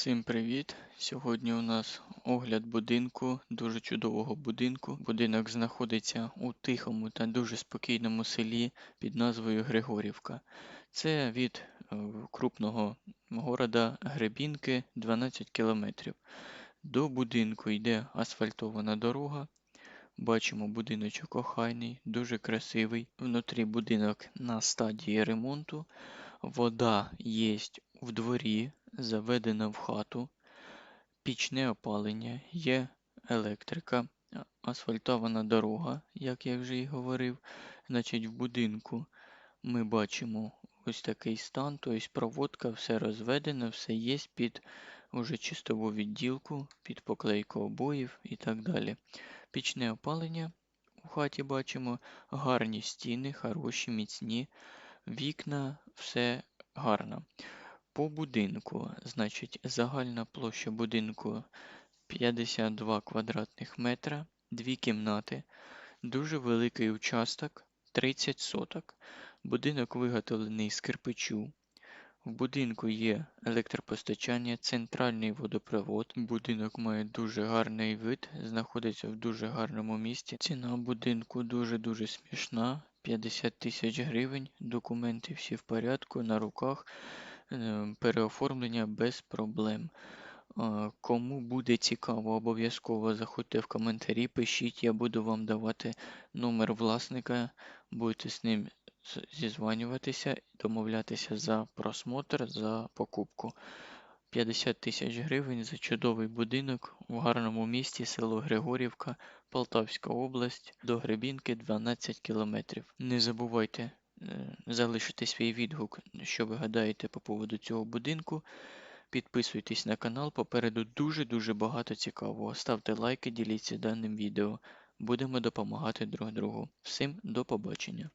Всім привіт! Сьогодні у нас огляд будинку, дуже чудового будинку. Будинок знаходиться у тихому та дуже спокійному селі під назвою Григорівка. Це від е, крупного города Гребінки 12 кілометрів. До будинку йде асфальтована дорога. Бачимо будиночок охайний, дуже красивий. Внутрі будинок на стадії ремонту. Вода є в дворі, заведена в хату, пічне опалення, є електрика, асфальтована дорога, як я вже і говорив. Значить, в будинку ми бачимо ось такий стан, тобто проводка, все розведено, все є під уже чистову відділку, під поклейку обоїв і так далі. Пічне опалення у хаті бачимо, гарні стіни, хороші, міцні, вікна, все гарно. По будинку, значить, загальна площа будинку 52 квадратних метра, дві кімнати, дуже великий участок 30 соток. Будинок виготовлений з кирпичу. В будинку є електропостачання, центральний водопровод. Будинок має дуже гарний вид, знаходиться в дуже гарному місці. Ціна будинку дуже-дуже смішна. 50 тисяч гривень, документи всі в порядку, на руках, переоформлення без проблем. Е, Кому буде цікаво, обов'язково заходьте в коментарі, пишіть, я буду вам давати номер власника, будете з ним зізванюватися, домовлятися за просмотр, за покупку. 50 тисяч гривень за чудовий будинок в гарному місті, село Григорівка, Полтавська область, до Гребінки 12 кілометрів. Не забувайте е, залишити свій відгук, що ви гадаєте по поводу цього будинку. Підписуйтесь на канал, попереду дуже-дуже багато цікавого. Ставте лайки, діліться даним відео. Будемо допомагати друг другу. Всім до побачення!